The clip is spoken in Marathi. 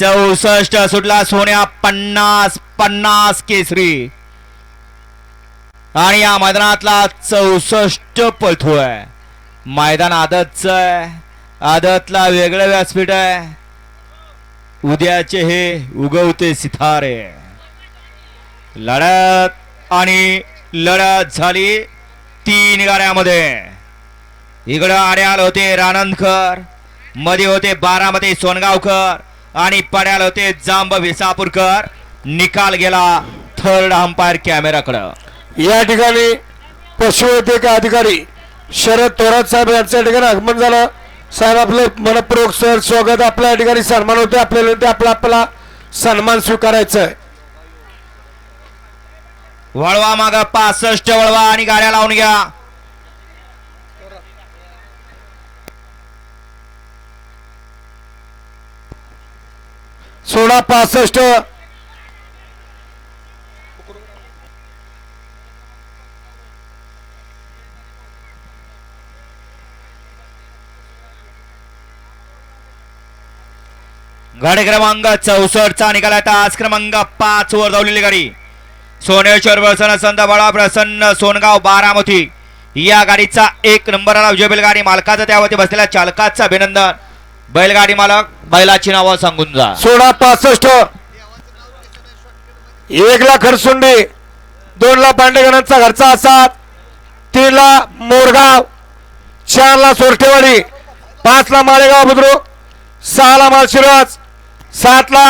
चौसष्ट सुटला सोन्या पन्नास पन्नास केसरी. आणि या मैदानातला चौसष्ट पळतोय. मैदान आदतच आहे. आदतला वेगळं व्यासपीठ आहे. उद्याचे हे उगवते सितारे. लढत आणि लढत झाली तीन गाड्यामध्ये. इकडं आड्याल होते रानंदकरमध्ये होते बारामती सोनगावकर आणि पड्याल होते जांब विसापूरकर. निकाल गेला थर्ड अंपायर कॅमेराकडं या ठिकाणी पशुवैद्यक अधिकारी शरद थोरात साहेब यांच्या ठिकाणी आगमन झालं. साहेब आपले मनपूर्वक सर स्वागत. आपल्या या ठिकाणी सन्मान होते आपल्याला ते आपला आपला सन्मान स्वीकारायचा आहे वळवा माग पासष्ट वळवा आणि गाड्या लावून घ्या. सोळा पासष्ट. गाडी क्रमांक चौसष्टचा निकाल आता आज क्रमांक पाच वर धावलेली गाडी. सोनेश्वर प्रसन्न संत प्रसन्न सोनगाव बारामती. या गाडीचा एक नंबर आला विजय बैलगाडी मालकाचा त्यावरती बसलेल्या चालकाचं अभिनंदन. बैलगाडी मालक बैलाची नावं सांगून जा. सोळा पासष्ट. एक ला खरसुंडी दोन ला पांडेगणांचा घरचा असा तीन ला मोरगाव चार ला सोरठेवाडी पाच ला माळेगाव बुद्रुक सहा ला माळशिरस सात ला